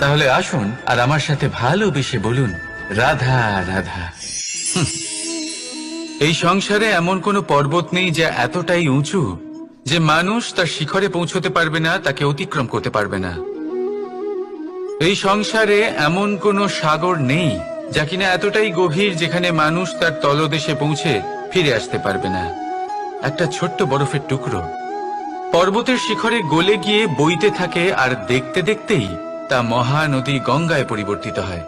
তাহলে আসুন আর আমার সাথে ভালোবেসে বলুন, রাধা রাধা। এই সংসারে এমন কোনো পর্বত নেই যা এতটাই উঁচু যে মানুষ তার শিখরে পৌঁছতে পারবে না, তাকে অতিক্রম করতে পারবে না। এই সংসারে এমন কোনো সাগর নেই যা কিনা এতটাই গভীর যেখানে মানুষ তার তলদেশে পৌঁছে ফিরে আসতে পারবে না। একটা ছোট্ট বরফের টুকরো। পর্বতের শিখরে গলে গিয়ে বইতে থাকে আর দেখতে দেখতেই তা মহানদী গঙ্গায় পরিবর্তিত হয়।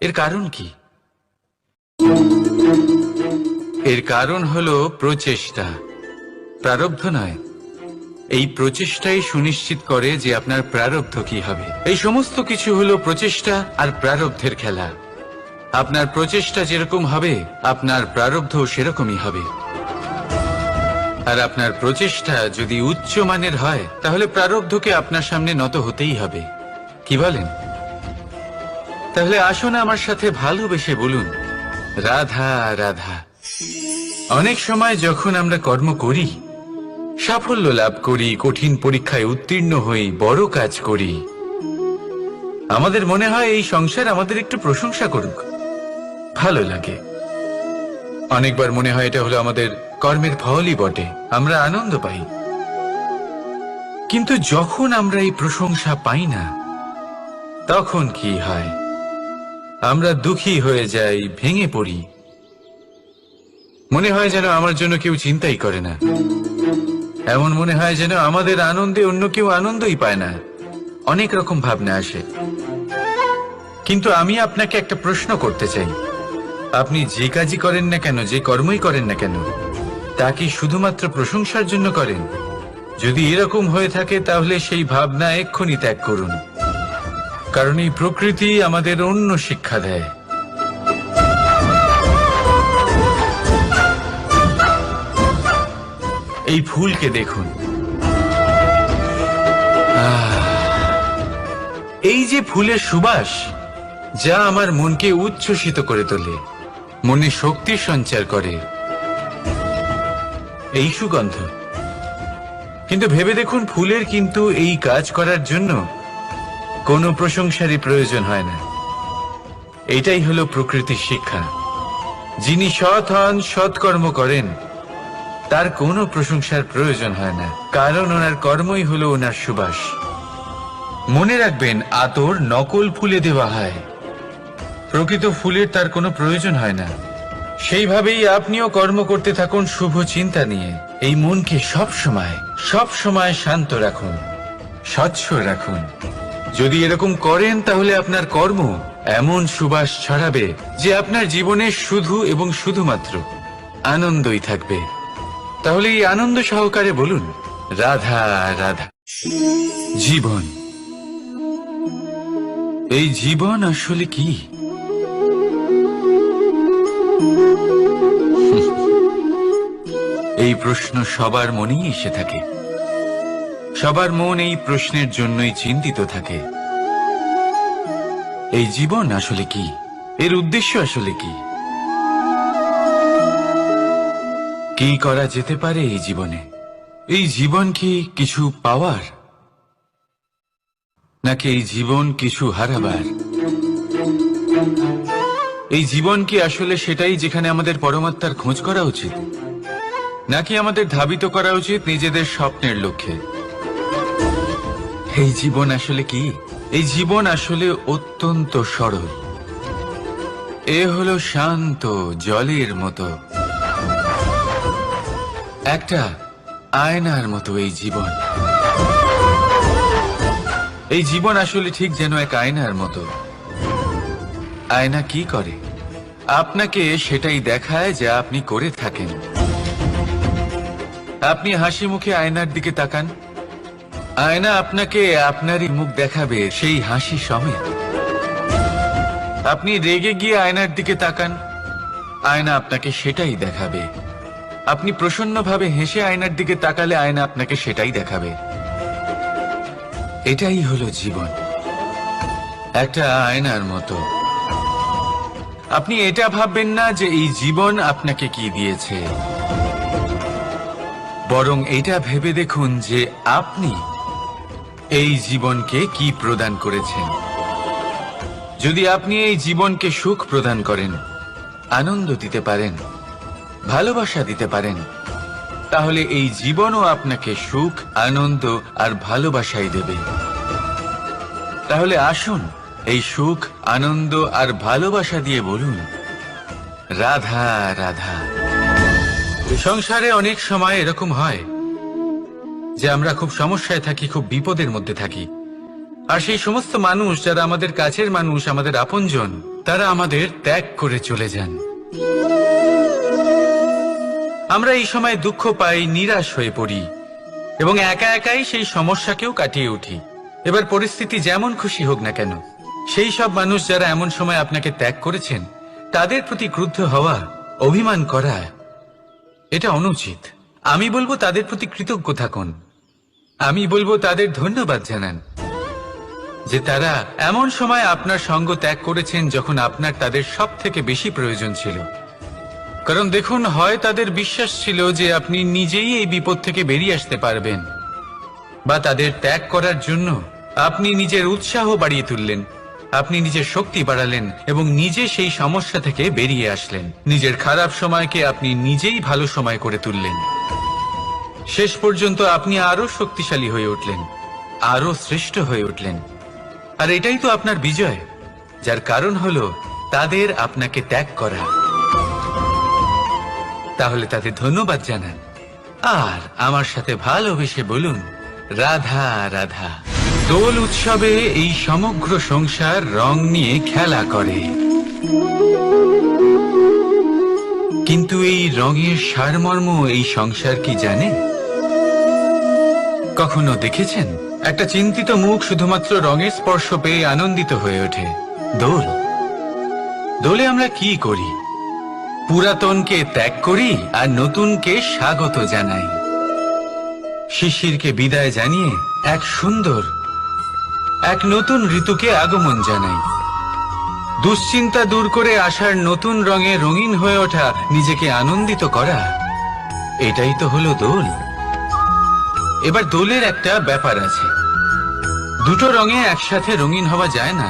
এর কারণ কি? এর কারণ হলো প্রচেষ্টা। প্রারব্ধ নয়। এই প্রচেষ্টাই সুনিশ্চিত করে যে আপনার প্রারব্ধ কি হবে। এই সমস্ত কিছু হলো প্রচেষ্টা আর প্রারব্ধের খেলা। আপনার প্রচেষ্টা যেরকম হবে, আপনার প্রারব্ধ সেরকমই হবে। আর আপনার প্রচেষ্টা যদি উচ্চ মানের হয়, তাহলে প্রারব্ধকে আপনার সামনে নত হতেই হবে। কি বলেন? তাহলে আসুন আমার সাথে ভালোবেসে বলুন, রাধা রাধা। অনেক সময় যখন আমরা কর্ম করি, সাফল্য লাভ করি, কঠিন পরীক্ষায় উত্তীর্ণ হই, বড় কাজ করি, আমাদের মনে হয় এই সংসার আমাদের একটু প্রশংসা করুক। ভালো লাগে। অনেকবার মনে হয় এটা হলো আমাদের কর্মের ফলই বটে, আমরা আনন্দ পাই। কিন্তু যখন আমরা এই প্রশংসা পাই না, তখন কি হয়? আমরা দুঃখী হয়ে যাই, ভেঙে পড়ি। মনে হয় যেন আমার জন্য কেউ চিন্তাই করে না। এমন মনে হয় যেন আমাদের আনন্দে অন্য কেউ আনন্দই পায় না। অনেক রকম ভাবনা আসে। কিন্তু আমি আপনাকে একটা প্রশ্ন করতে চাই। আপনি যে কাজই করেন না কেন, যে কর্মই করেন না কেন তা কি শুধুমাত্র প্রশংসার জন্য করেন। যদি এরকম হয়ে থাকে, তাহলে সেই ভাবনা এক্ষুনি ত্যাগ করুন। কারণ এই প্রকৃতি আমাদের অন্য শিক্ষা দেয়। এই ফুলকে দেখুন। এই যে ফুলের সুবাস, যা আমার মনকে উচ্ছ্বসিত করে তোলে, মনে শক্তির সঞ্চার করে। এই সুগন্ধ। কিন্তু ভেবে দেখুন, ফুলের কিন্তু এই কাজ করার জন্য কোনো প্রশংসারই প্রয়োজন হয় না। এটাই হলো প্রকৃতির শিক্ষা। যিনি সৎ হন, সৎকর্ম করেন, তার কোনো প্রশংসার প্রয়োজন হয় না। কারণ ওনার কর্মই হলো ওনার সুবাস। মনে রাখবেন, আতর নকল ফুলে দেওয়া হয়। প্রকৃত ফুলের তার কোনো প্রয়োজন হয় না। সেইভাবেই আপনিও কর্ম করতে থাকুন শুভ চিন্তা নিয়ে। এই মনকে সব সময় সব সময় শান্ত রাখুন, স্বচ্ছ রাখুন। যদি এরকম করেন তাহলে আপনার কর্ম এমন সুবাস ছড়াবে যে আপনার জীবনে শুধু এবং শুধুমাত্র আনন্দই থাকবে। তাহলে এই আনন্দ সহকারে বলুন, রাধা রাধা। জীবন। এই জীবন আসলে কি? এই প্রশ্ন সবার মনেই এসে থাকে। সবার মন এই প্রশ্নের জন্যই চিন্তিত থাকে। এই জীবন আসলে কি? এর উদ্দেশ্য আসলে কি? কি করা যেতে পারে এই জীবনে? এই জীবন কি কিছু পাওয়ার? নাকি এই জীবন কিছু হারাবার? এই জীবন কি আসলে সেটাই যেখানে আমাদের পরমাত্মার খোঁজ করা উচিত? নাকি আমাদের ধাবিত করা উচিত নিজেদের স্বপ্নের লক্ষ্যে? এই জীবন আসলে কি? এই জীবন আসলে অত্যন্ত সরল। এ হলো শান্ত জলের মতো। একটা আয়নার মতো এই জীবন। এই জীবন আসলে ঠিক যেন এক আয়নার মতো। আয়না কি করে? আপনাকে সেটাই দেখায় যা আপনি করে থাকেন। আপনি হাসি মুখে আয়নার দিকে তাকান। আয়না আপনাকে আপনারই মুখ দেখাবে সেই হাসি সমেত। আপনি রেগে গিয়ে আয়নার দিকে তাকান। আয়না আপনাকে সেটাই দেখাবে। আপনি প্রসন্নভাবে হেসে আয়নার দিকে তাকালে আয়না আপনাকে সেটাই দেখাবে। এটাই হলো জীবন। একটা আয়নার মতো। আপনি এটা ভাববেন না যে এই জীবন আপনাকে কি দিয়েছে। বরং এটা ভেবে দেখুন যে আপনি এই জীবনকে কি প্রদান করেছেন। যদি আপনি এই জীবনকে সুখ প্রদান করেন, আনন্দ দিতে পারেন, ভালোবাসা দিতে পারেন, তাহলে এই জীবনও আপনাকে সুখ, আনন্দ আর ভালোবাসাই দেবে। তাহলে আসুন এই সুখ, আনন্দ আর ভালোবাসা দিয়ে বলুন, রাধা রাধা। সংসারে অনেক সময় এরকম হয় যে আমরা খুব সমস্যায় থাকি, খুব বিপদের মধ্যে থাকি। আর সেই সমস্ত মানুষ যারা আমাদের কাছের মানুষ, আমাদের আপনজন, তারা আমাদের ত্যাগ করে চলে যান। আমরা এই সময় দুঃখ পাই, নিরাশ হয়ে পড়ি এবং একা একাই সেই সমস্যাকেও কাটিয়ে উঠি। এবার পরিস্থিতি যেমন খুশি হোক না কেন সেই সব মানুষ যারা এমন সময় আপনাকে ত্যাগ করেছেন, তাদের প্রতি ক্রুদ্ধ হওয়া, অভিমান করা, এটা অনুচিত। আমি বলব তাদের প্রতি কৃতজ্ঞ থাকুন। আমি বলব তাদের ধন্যবাদ জানান। যে তারা এমন সময় আপনার সঙ্গ ত্যাগ করেছেন যখন আপনার তাদের সব থেকে বেশি প্রয়োজন ছিল। কারণ দেখুন, হয় তাদের বিশ্বাস ছিল যে আপনি নিজেই এই বিপদ থেকে বেরিয়ে আসতে পারবেন, বা তাদের ত্যাগ করার জন্য আপনি নিজের উৎসাহ বাড়িয়ে তুললেন। আপনি নিজের শক্তি বাড়ালেন এবং নিজে সেই সমস্যা থেকে বেরিয়ে আসলেন। নিজের খারাপ সময়কে আপনি নিজেই ভালো সময় করে তুললেন। শেষ পর্যন্ত আপনি আরও শক্তিশালী হয়ে উঠলেন আরও শ্রেষ্ঠ হয়ে উঠলেন। আর এটাই তো আপনার বিজয়, যার কারণ হলো তাদের আপনাকে ত্যাগ করা। তাহলে তাদের ধন্যবাদ জানান। আর আমার সাথে ভালোবেসে বলুন, রাধা রাধা। দোল উৎসবে এই সমগ্র সংসার রং নিয়ে খেলা করে। কিন্তু এই রঙের সারমর্ম এই সংসার কি জানে? কখনো দেখেছেন? একটা চিন্তিত মুখ শুধুমাত্র রঙের স্পর্শ পেয়ে আনন্দিত হয়ে ওঠে। দোল? দোলে আমরা কি করি? পুরাতনকে ত্যাগ করি আর নতুনকে স্বাগত জানাই। শিশিরকে বিদায় জানিয়ে এক সুন্দর এক নতুন ঋতুকে আগমন জানাই। দুশ্চিন্তা দূর করে আসার নতুন রঙে রঙিন হয়ে ওঠা, নিজেকে আনন্দিত করা, এটাই তো হলো দোল। এবার দোলের একটা ব্যাপার আছে। দুটো রঙে একসাথে রঙিন হওয়া যায় না।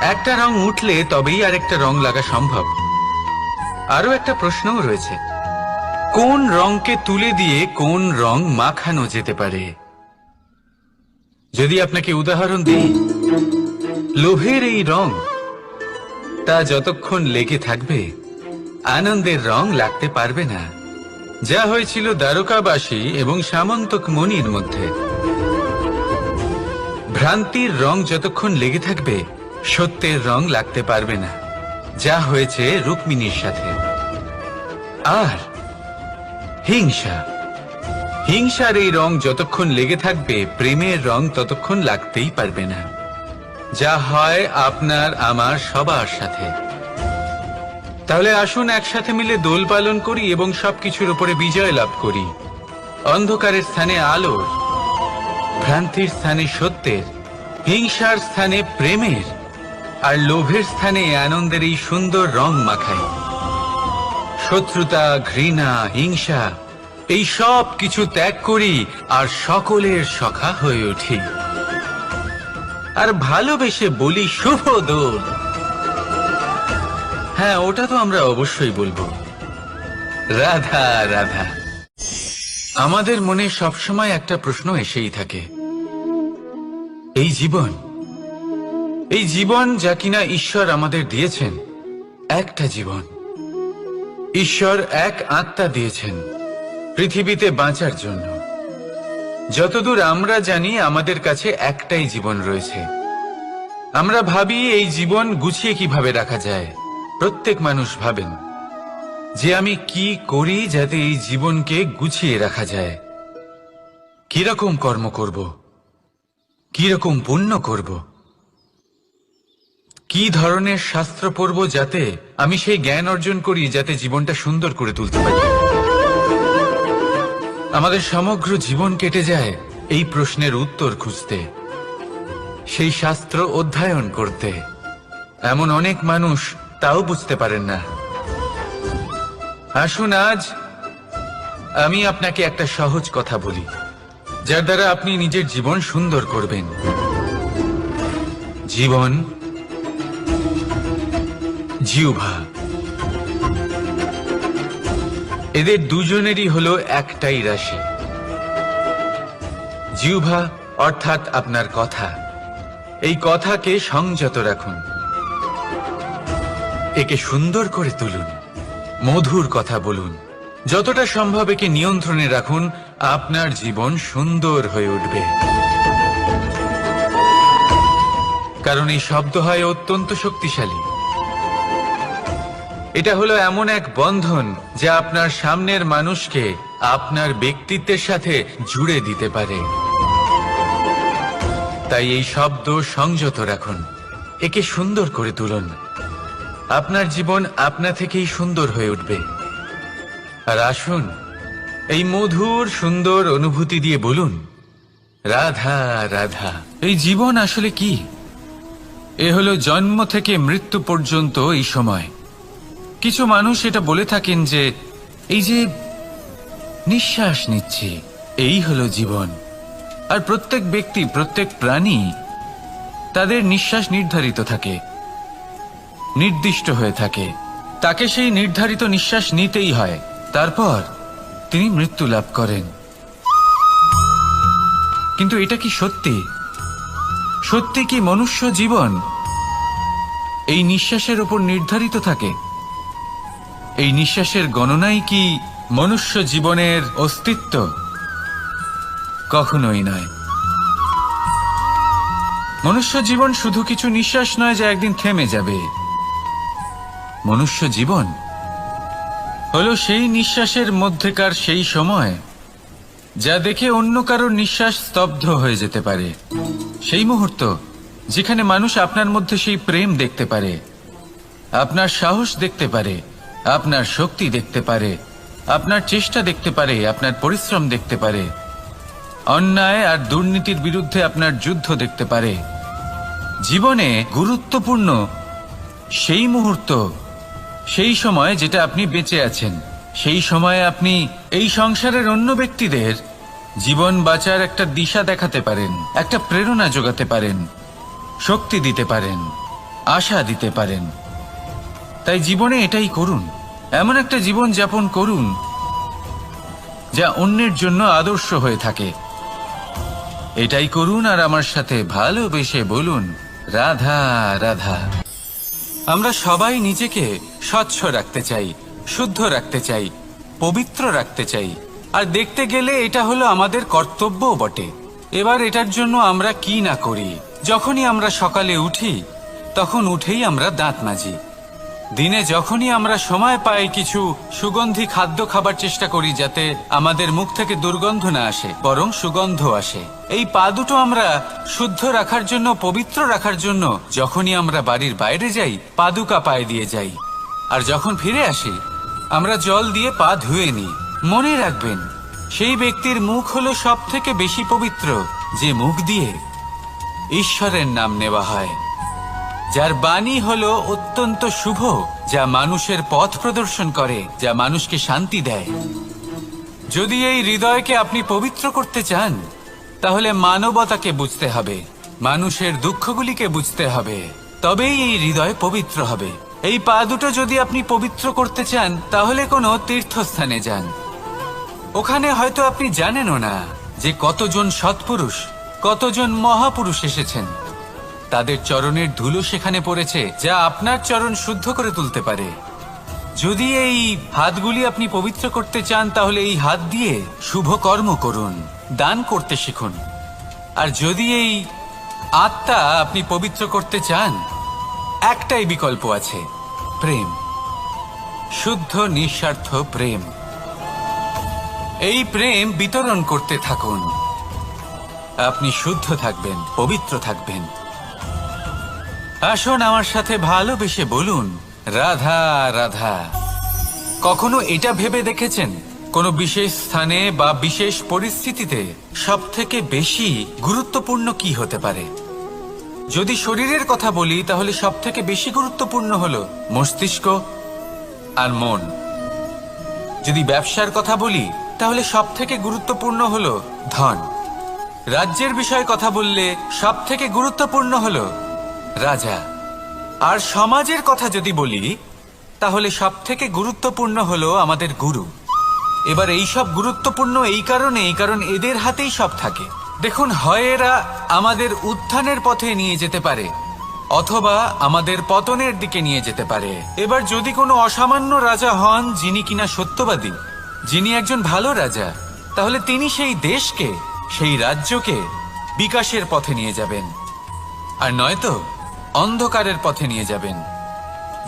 একটা রং উঠলে তবেই আরেকটা রং লাগা সম্ভব। আরও একটা প্রশ্নও রয়েছে। কোন রংকে তুলে দিয়ে কোন রং মাখানো যেতে পারে? যদি আপনাকে উদাহরণ দিই, লোভের এই রং, তা যতক্ষণ লেগে থাকবে, আনন্দের রং লাগতে পারবে না। যা হয়েছিল দ্বারকাবাসী এবং সামন্তক মনির মধ্যে। ভ্রান্তির রং যতক্ষণ লেগে থাকবে, সত্যের রং লাগতে পারবে না। যা হয়েছে রুক্মিণীর সাথে। আর হিংসা। হিংসার এই রং যতক্ষণ লেগে থাকবে, প্রেমের রং ততক্ষণ লাগতেই পারবে না। যা হয় আপনার, আমার, সবার সাথে। তাহলে আসুন একসাথে মিলে দোল পালন করি এবং সবকিছুর উপরে বিজয় লাভ করি। অন্ধকারের স্থানে আলোর ভ্রান্তির স্থানে সত্যের, হিংসার স্থানে প্রেমের, আর লোভের স্থানে আনন্দের এই সুন্দর রং মাখায় শত্রুতা, ঘৃণা, হিংসা এই সব কিছু ত্যাগ করি আর সকলের সখা হয়ে উঠি। আর ভালোবেসে বলি শুভ দোল। হ্যাঁ ওটা তো আমরা অবশ্যই বলব। রাধা রাধা। আমাদের মনে সবসময় একটা প্রশ্ন এসেই থাকে। এই জীবন এই জীবন যা কিনা ঈশ্বর আমাদের দিয়েছেন, একটা জীবন। ঈশ্বর এক আত্মা দিয়েছেন। পৃথিবীতে বাঁচার জন্য। যতদূর আমরা জানি, আমাদের কাছে একটাই জীবন রয়েছে। আমরা ভাবি, এই জীবন গুছিয়ে কীভাবে রাখা যায়? প্রত্যেক মানুষ ভাবেন যে আমি কি করি যাতে এই জীবনকে গুছিয়ে রাখা যায়। কীরকম কর্ম করব? কীরকম পুণ্য করব? কি ধরনের শাস্ত্র পড়ব যাতে আমি সেই জ্ঞান অর্জন করি যাতে জীবনটা সুন্দর করে তুলতে পারি? আমাদের সমগ্র জীবন কেটে যায় এই প্রশ্নের উত্তর খুঁজতে। সেই শাস্ত্র অধ্যয়ন করতে। এমন অনেক মানুষ তাও বুঝতে পারেন না। আসুন আজ আমি আপনাকে একটা সহজ কথা বলি, যার দ্বারা আপনি নিজের জীবন সুন্দর করবেন। জীবন জিউভা এদের দুজনেরই হলো একটাই রাশি। জিউভা অর্থাৎ আপনার কথা। এই কথাকে সংযত রাখুন। একে সুন্দর করে তুলুন। মধুর কথা বলুন। যতটা সম্ভব একে নিয়ন্ত্রণে রাখুন। আপনার জীবন সুন্দর হয়ে উঠবে। কারণ এই শব্দ হয় অত্যন্ত শক্তিশালী। এটা হলো এমন এক বন্ধন যা আপনার সামনের মানুষকে আপনার ব্যক্তিত্বের সাথে জুড়ে দিতে পারে। তাই এই শব্দ সংযত রাখুন। একে সুন্দর করে তুলুন। আপনার জীবন আপনা থেকেই সুন্দর হয়ে উঠবে। আর আসুন, এই মধুর, সুন্দর অনুভূতি দিয়ে বলুন, রাধা রাধা, এই জীবন আসলে কি? এ হলো জন্ম থেকে মৃত্যু পর্যন্ত এই সময়। কিছু মানুষ এটা বলে থাকেন যে, এই যে নিঃশ্বাস নিচ্ছি, এই হলো জীবন। আর প্রত্যেক ব্যক্তি, প্রত্যেক প্রাণী তাদের নিঃশ্বাস নির্ধারিত থাকে, নির্দিষ্ট হয়ে থাকে। তাকে সেই নির্ধারিত নিঃশ্বাস নিতেই হয়। তারপর তিনি মৃত্যু লাভ করেন। কিন্তু এটা কি সত্যি? সত্যি কি মনুষ্য জীবন এই নিঃশ্বাসের উপর নির্ধারিত থাকে? এই নিঃশ্বাসের গণনাই কি মনুষ্য জীবনের অস্তিত্ব? কখনোই নয়। মনুষ্য জীবন শুধু কিছু নিঃশ্বাস নয় যা একদিন থেমে যাবে। মনুষ্য জীবন হলো সেই নিঃশ্বাসের মধ্যেকার সেই সময় যা দেখে অন্য কারোর নিঃশ্বাস স্তব্ধ হয়ে যেতে পারে। সেই মুহূর্ত যেখানে মানুষ আপনার মধ্যে সেই প্রেম দেখতে পারে, আপনার সাহস দেখতে পারে আপনার শক্তি দেখতে পারে, আপনার চেষ্টা দেখতে পারে, আপনার পরিশ্রম দেখতে পারে। অন্যায় আর দুর্নীতির বিরুদ্ধে আপনার যুদ্ধ দেখতে পারে। জীবনে গুরুত্বপূর্ণ সেই মুহূর্ত, সেই সময় যেটা আপনি বেঁচে আছেন, সেই সময়ে আপনি এই সংসারের অন্য ব্যক্তিদের জীবন বাঁচার একটা দিশা দেখাতে পারেন, একটা প্রেরণা যোগাতে পারেন, শক্তি দিতে পারেন, আশা দিতে পারেন। তাই জীবনে এটাই করুন। এমন একটা জীবন যাপন করুন, যা অন্যের জন্য আদর্শ হয়ে থাকে। এটাই করুন আর আমার সাথে ভালোবেসে বলুন, রাধা রাধা। আমরা সবাই নিজেকে স্বচ্ছ রাখতে চাই, শুদ্ধ রাখতে চাই, পবিত্র রাখতে চাই। আর দেখতে গেলে এটা হলো আমাদের কর্তব্যও বটে। এবার এটার জন্য আমরা কি না করি? যখনই আমরা সকালে উঠি, তখন উঠেই আমরা দাঁত মাজি। দিনে যখনই আমরা সময় পাই কিছু সুগন্ধি খাদ্য খাবার চেষ্টা করি যাতে আমাদের মুখ থেকে দুর্গন্ধ না আসে, বরং সুগন্ধ আসে। এই পা দুটো আমরা শুদ্ধ রাখার জন্য, পবিত্র রাখার জন্য যখনই আমরা বাড়ির বাইরে যাই পাদুকা পায়ে দিয়ে যাই। আর যখন ফিরে আসি, আমরা জল দিয়ে পা ধুয়ে নিই। মনে রাখবেন, সেই ব্যক্তির মুখ হলো সব থেকে বেশি পবিত্র, যে মুখ দিয়ে ঈশ্বরের নাম নেওয়া হয়। যার বাণী হলো অত্যন্ত শুভ, যা মানুষের পথ প্রদর্শন করে, যা মানুষকে শান্তি দেয়। যদি এই হৃদয়কে আপনি পবিত্র করতে চান, তাহলে মানবতাকে বুঝতে হবে, মানুষের দুঃখগুলিকে বুঝতে হবে, তবেই এই হৃদয় পবিত্র হবে। এই পা দুটো যদি আপনি পবিত্র করতে চান, তাহলে কোনো তীর্থস্থানে যান। ওখানে হয়তো আপনি জানেনও না যে কতজন সৎপুরুষ, কতজন মহাপুরুষ এসেছেন। তাদের চরণের ধুলো সেখানে পড়েছে, যা আপনার চরণ শুদ্ধ করে তুলতে পারে। যদি এই হাতগুলি আপনি পবিত্র করতে চান, তাহলে এই হাত দিয়ে শুভ কর্ম করুন, দান করতে শিখুন। আর যদি এই আত্মা আপনি পবিত্র করতে চান, একটাই বিকল্প আছে, প্রেম। শুদ্ধ, নিঃস্বার্থ প্রেম। এই প্রেম বিতরণ করতে থাকুন। আপনি শুদ্ধ থাকবেন, পবিত্র থাকবেন। আসুন আমার সাথে ভালোবেসে বলুন, রাধা রাধা। কখনো এটা ভেবে দেখেছেন? কোনো বিশেষ স্থানে বা বিশেষ পরিস্থিতিতে সব থেকে বেশি গুরুত্বপূর্ণ কি হতে পারে? যদি শরীরের কথা বলি, তাহলে সব থেকে বেশি গুরুত্বপূর্ণ হলো মস্তিষ্ক আর মন। যদি ব্যবসার কথা বলি, তাহলে সব থেকে গুরুত্বপূর্ণ হলো ধন। রাজ্যের বিষয়ে কথা বললে সব থেকে গুরুত্বপূর্ণ হলো রাজা, আর সমাজের কথা যদি বলি, তাহলে সব থেকে গুরুত্বপূর্ণ হলো আমাদের গুরু। এবার এই সব গুরুত্বপূর্ণ এই কারণেই কারণ এদের হাতেই সব থাকে। দেখুন হয় এরা আমাদের উত্থানের পথে নিয়ে যেতে পারে, অথবা আমাদের পতনের দিকে নিয়ে যেতে পারে। এবার যদি কোনো অসামান্য রাজা হন, যিনি কিনা সত্যবাদী, যিনি একজন ভালো রাজা, তাহলে তিনি সেই দেশকে, সেই রাজ্যকে বিকাশের পথে নিয়ে যাবেন। আর নয়তো অন্ধকারের পথে নিয়ে যাবেন।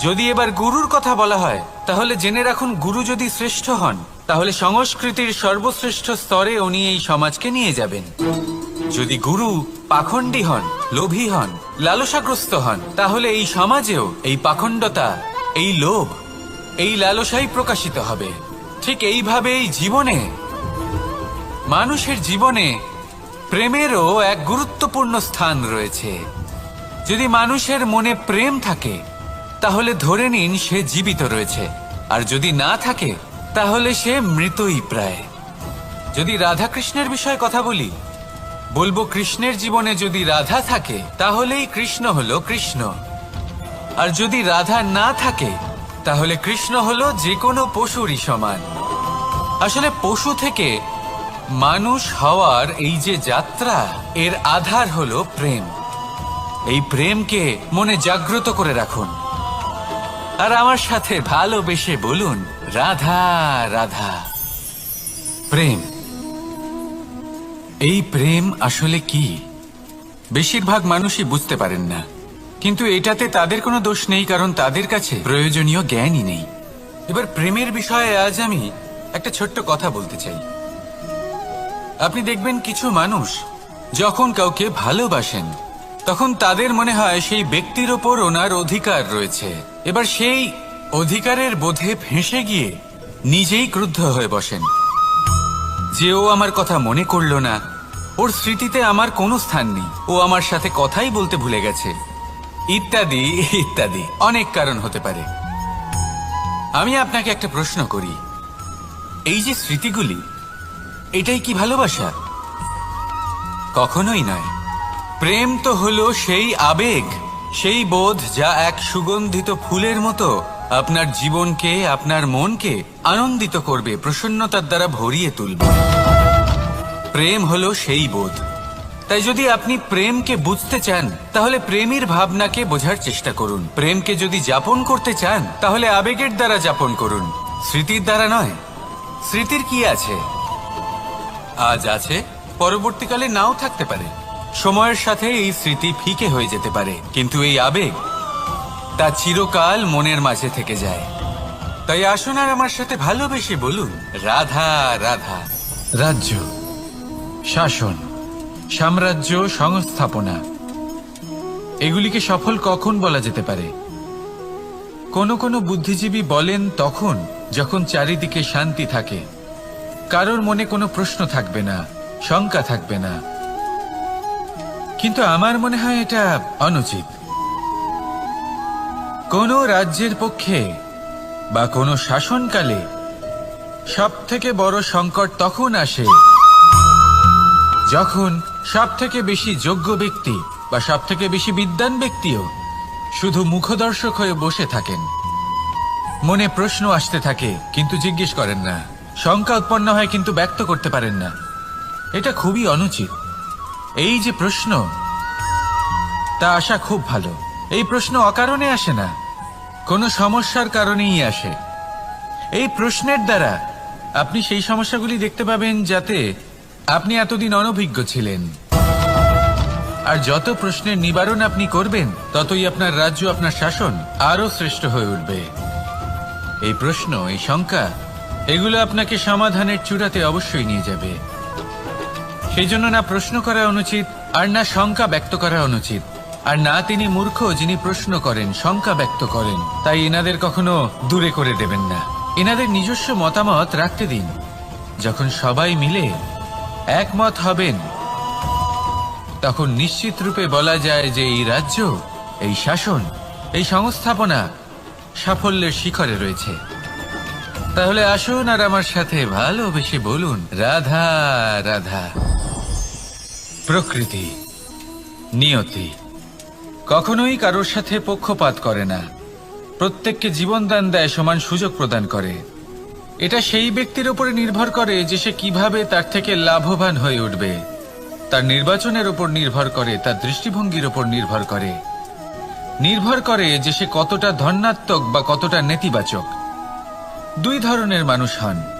যদি এবার গুরুর কথা বলা হয়, তাহলে জেনে রাখুন গুরু যদি শ্রেষ্ঠ হন, তাহলে সংস্কৃতির সর্বশ্রেষ্ঠ স্তরে উনি এই সমাজকে নিয়ে যাবেন। যদি গুরু পাখণ্ডী হন, লোভী হন, লালসাগ্রস্ত হন, তাহলে এই সমাজেও এই পাখণ্ডতা, এই লোভ, এই লালসাই প্রকাশিত হবে। ঠিক এইভাবে এই জীবনে, মানুষের জীবনে প্রেমেরও এক গুরুত্বপূর্ণ স্থান রয়েছে। যদি মানুষের মনে প্রেম থাকে, তাহলে ধরে নিন সে জীবিত রয়েছে। আর যদি না থাকে, তাহলে সে মৃতই প্রায়। যদি রাধা কৃষ্ণের বিষয়ে কথা বলি, বলব কৃষ্ণের জীবনে যদি রাধা থাকে, তাহলেই কৃষ্ণ হলো কৃষ্ণ। আর যদি রাধা না থাকে, তাহলে কৃষ্ণ হলো যে কোনো পশুরই সমান। আসলে পশু থেকে মানুষ হওয়ার এই যে যাত্রা, এর আধার হলো প্রেম। এই প্রেমকে মনে জাগ্রত করে রাখুন। আর আমার সাথে ভালোবেসে বলুন, রাধা রাধা। প্রেম। এই প্রেম আসলে কি? বেশিরভাগ মানুষই বুঝতে পারেন না। কিন্তু এটাতে তাদের কোনো দোষ নেই, কারণ তাদের কাছে প্রয়োজনীয় জ্ঞানই নেই। এবার প্রেমের বিষয়ে আজ আমি একটা ছোট্ট কথা বলতে চাই। আপনি দেখবেন কিছু মানুষ যখন কাউকে ভালোবাসেন তখন তাদের মনে হয় সেই ব্যক্তির ওপর ওনার অধিকার রয়েছে। এবার সেই অধিকারের বোধে ফেঁসে গিয়ে নিজেই ক্রুদ্ধ হয়ে বসেন। যে ও আমার কথা মনে করল না, ওর স্মৃতিতে আমার কোনো স্থান নেই। ও আমার সাথে কথাই বলতে ভুলে গেছে। ইত্যাদি ইত্যাদি, অনেক কারণ হতে পারে। আমি আপনাকে একটা প্রশ্ন করি। এই যে স্মৃতিগুলি, এটাই কি ভালোবাসা? কখনোই নয়। প্রেম তো হলো সেই আবেগ, সেই বোধ যা এক সুগন্ধিত ফুলের মতো আপনার জীবনকে, আপনার মনকে আনন্দিত করবে, প্রসন্নতার দ্বারা ভরিয়ে তুলবে। প্রেম হলো সেই বোধ। তাই যদি আপনি প্রেমকে বুঝতে চান, তাহলে প্রেমের ভাবনাকে বোঝার চেষ্টা করুন। প্রেমকে যদি যাপন করতে চান, তাহলে আবেগের দ্বারা যাপন করুন। স্মৃতির দ্বারা নয়, স্মৃতির কি আছে? আজ আছে, পরবর্তীকালে নাও থাকতে পারে। সময়ের সাথে এই স্মৃতি ফিকে হয়ে যেতে পারে। কিন্তু এই আবেগ, তা চিরকাল মনের মাঝে থেকে যায়। তাই আসুন আর আমার সাথে ভালোবেসে বলুন, রাধা রাধা। রাজ্য, শাসন, সাম্রাজ্য সংস্থাপনা। এগুলিকে সফল কখন বলা যেতে পারে? কোনো কোনো বুদ্ধিজীবী বলেন তখন, যখন চারিদিকে শান্তি থাকে। কারোর মনে কোনো প্রশ্ন থাকবে না, শঙ্কা থাকবে না। কিন্তু আমার মনে হয় এটা অনুচিত। কোন রাজ্যের পক্ষে বা কোনো শাসনকালে সব থেকে বড় সংকট তখন আসে যখন সব থেকে বেশি যোগ্য ব্যক্তি বা সব থেকে বেশি বিদ্বান ব্যক্তিও শুধু মুখদর্শক হয়ে বসে থাকেন। মনে প্রশ্ন আসতে থাকে, কিন্তু জিজ্ঞেস করেন না। শঙ্কা উৎপন্ন হয়, কিন্তু ব্যক্ত করতে পারেন না। এটা খুবই অনুচিত। এই যে প্রশ্ন, তা আসা খুব ভালো। এই প্রশ্ন অকারণে আসে না, কোনো সমস্যার কারণেই আসে। এই প্রশ্নের দ্বারা আপনি সেই সমস্যাগুলি দেখতে পাবেন যাতে আপনি এতদিন অনভিজ্ঞ ছিলেন। আর যত প্রশ্নের নিবারণ আপনি করবেন, ততই আপনার রাজ্য, আপনার শাসন আরও শ্রেষ্ঠ হয়ে উঠবে। এই প্রশ্ন, এই শঙ্কা, এগুলো আপনাকে সমাধানের চূড়াতে অবশ্যই নিয়ে যাবে। সেই জন্য না প্রশ্ন করা অনুচিত, আর না শঙ্কা ব্যক্ত করা অনুচিত। আর না তিনি মূর্খ, যিনি প্রশ্ন করেন, শঙ্কা ব্যক্ত করেন। তাই এনাদের কখনো দূরে করে দেবেন না। এনাদের নিজস্ব মতামত রাখতে দিন। যখন সবাই মিলে একমত হবেন, তখন নিশ্চিত রূপে বলা যায় যে এই রাজ্য, এই শাসন, এই সংস্থাপনা সাফল্যের শিখরে রয়েছে। তাহলে আসুন আর আমার সাথে ভালোবেসে বলুন, রাধা রাধা। প্রকৃতি, নিয়তি। কখনোই কারোর সাথে পক্ষপাত করে না। প্রত্যেককে জীবনদান দেয় সমান সুযোগ প্রদান করে। এটা সেই ব্যক্তির উপরে নির্ভর করে যে সে কীভাবে তার থেকে লাভবান হয়ে উঠবে। তার নির্বাচনের উপর নির্ভর করে, তার দৃষ্টিভঙ্গির উপর নির্ভর করে। নির্ভর করে যে সে কতটা ধন্যাত্মক বা কতটা নেতিবাচক। দুই ধরনের মানুষ হন।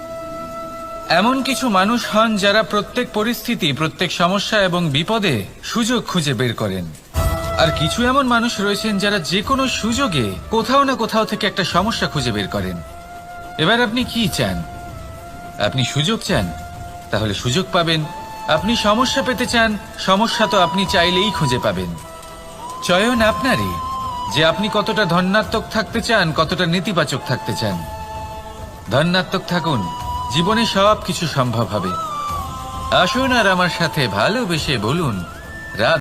এমন কিছু মানুষ হন যারা প্রত্যেক পরিস্থিতি, প্রত্যেক সমস্যা এবং বিপদে সুযোগ খুঁজে বের করেন। আর কিছু এমন মানুষ রয়েছেন যারা যে কোনো সুযোগে কোথাও না কোথাও থেকে একটা সমস্যা খুঁজে বের করেন। এবার আপনি কি চান? আপনি সুযোগ চান? তাহলে সুযোগ পাবেন। আপনি সমস্যা পেতে চান, সমস্যা তো আপনি চাইলেই খুঁজে পাবেন। চয়ন আপনারই, যে আপনি কতটা ধন্যাত্মক থাকতে চান, কতটা নেতিবাচক থাকতে চান। ধন্যাত্মক থাকুন। জীবনে সব কিছু সম্ভব হবে। আসুন আর আমার সাথে ভালোবেসে বলুন রাত